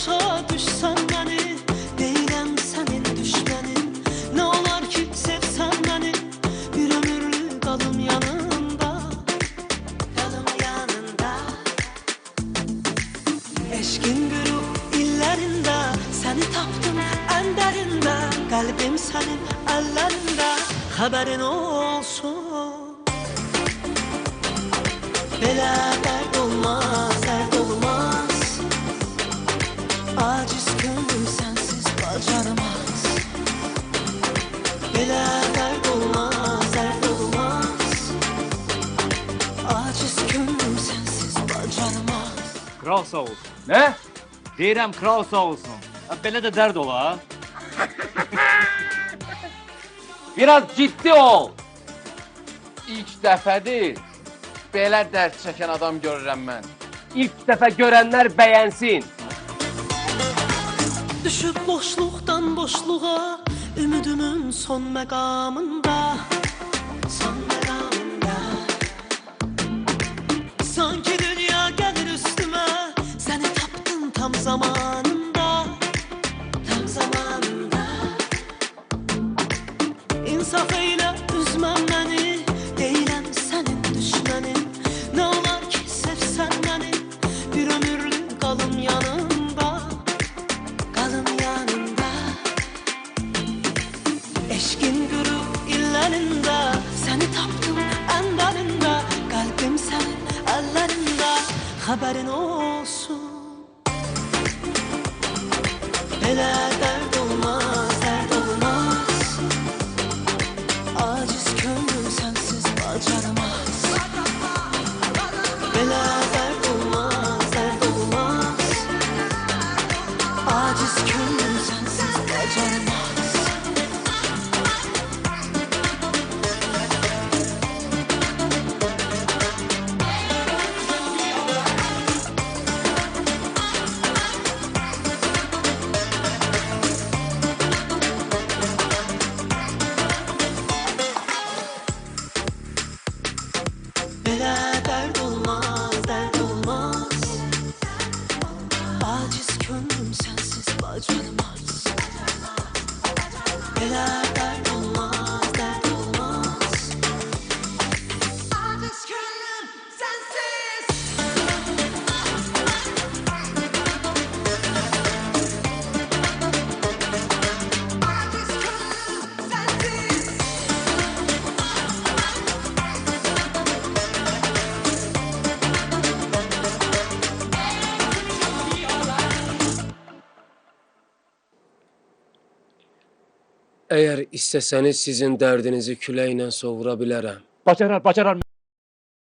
başa düşsən məni Deyiləm sənin düşmənin Nə olar ki sevsən məni Bir ömürlük qalım yanında. Qalım yanında. Eşkin qürub illərində Səni tapdım ən dərində Qəlbim sənin əllərində Xəbərin olsun. Belə Aciz könlüm sensiz bacarmaz Belə dərd olmaz, dərd olmaz Aciz könlüm sensiz bacarmaz Kral sağ olsun. Ne? Deyirəm kral sağ olsun. Ha, Belə də dərd ola. Biraz ciddi ol. İlk dəfədir belə dərd çəkən adam görürəm mən. İlk dəfə görənlər bəyənsin. Düşüb boşluqdan boşluğa Ümidümün son məqamında Son məqamında Sanki dünya gəlir üstümə Səni tapdım tam zamanında. Tam zamanında. İnsaf eylə üzmən Eşkin qürub illərində Səni tapdım ən dərində Qəlbim sənin əllərində Xəbərin olsun. Belə dərd olmaz, dərd olmaz. Aciz könlüm sensiz bacarmaz Belə dərd olmaz, dərd olmaz. Aciz könlüm sensiz bacarmaz It's rhythm on. Əgər istəsəniz sizin dərdinizi küləklə sovura bilərəm. Bacarar, bacarar.